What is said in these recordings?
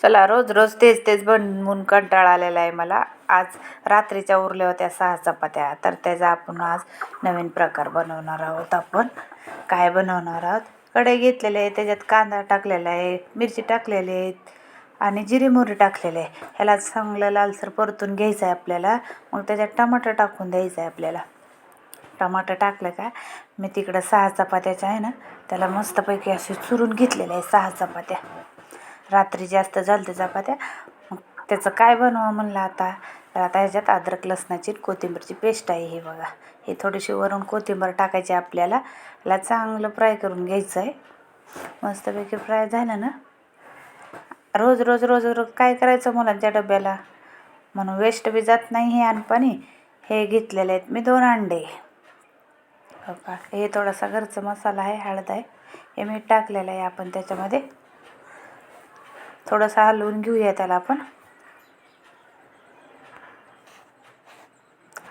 चला रोज रोज तेच तेच बनवून कंटाळा आलेला आहे मला. आज रात्रीच्या उरल्या होत्या सहा चपात्या तर त्याचा आपण आज नवीन प्रकार बनवणार आहोत आपण. काय बनवणार आहोत? कढई घेतलेले आहे त्याच्यात कांदा टाकलेला आहे मिरची टाकलेली आहेत आणि जिरी मोहरी टाकलेले आहे. ह्याला चांगलं लालसर परतून घ्यायचं आहे आपल्याला. मग त्याच्यात टमाटर टाकून द्यायचं आहे आपल्याला. टमाटर टाकलं का? मी तिकडं सहा चपात्याच्या आहे ना त्याला मस्तपैकी असे चुरून घेतलेले आहे सहा चपात्या. रात्री जास्त झालं चपात्या. मग त्याचं काय बनवा म्हणलं आता? तर आता ह्याच्यात अद्रक लसणाची कोथिंबीरची पेस्ट आहे ही बघा. हे थोडीशी वरून कोथिंबीर टाकायची आपल्याला. याला चांगलं फ्राय करून घ्यायचं आहे. मस्तपैकी फ्राय झालं ना? रोज रोज रोज रोज काय करायचं मुलांच्या डब्याला? म्हणून वेस्ट बी जात नाही हे आणपाणी. हे घेतलेले आहेत मी दोन अंडे. हे थोडासा घरचा मसाला आहे हळद आहे. हे मीठ टाकलेलं आहे आपण त्याच्यामध्ये. थोडंसं हलवून घेऊया त्याला आपण.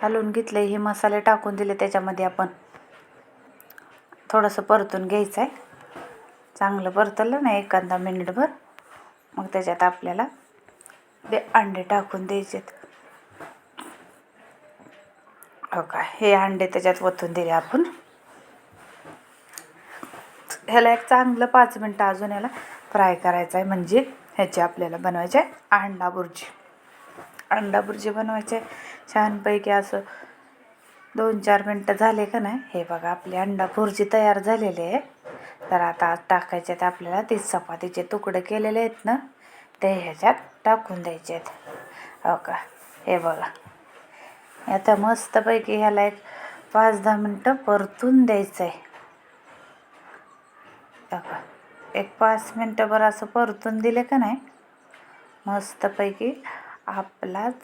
हलवून घेतले हे मसाले टाकून दिले त्याच्यामध्ये आपण. थोडंसं परतून घ्यायचं आहे चांगलं परतलं ना एखादा मिनिटभर. मग त्याच्यात आपल्याला ते अंडे टाकून द्यायचेत. हो का? हे अंडे त्याच्यात ओतून दिले आपण. ह्याला एक चांगलं पाच मिनटं अजून याला फ्राय करायचं आहे म्हणजे ह्याची आपल्याला बनवायचे आहे अंडा बुर्जी अंडा बुर्जी बनवायचे. छानपैकी असं दोन चार मिनटं झाले का नाही? हे बघा आपली अंडा बुर्जी तयार झालेली आहे. तर आता टाकायचे आहेत आपल्याला ते चपातीचे तुकडे केलेले आहेत ना? ते ह्याच्यात टाकून द्यायचे आहेत. हो का? हे बघा. आता मस्तपैकी ह्याला एक पाच दहा मिनटं परतून द्यायचं आहे बघा. एक पाच मिनटंभर असं परतून दिले का नाही? मस्तपैकी आपलाच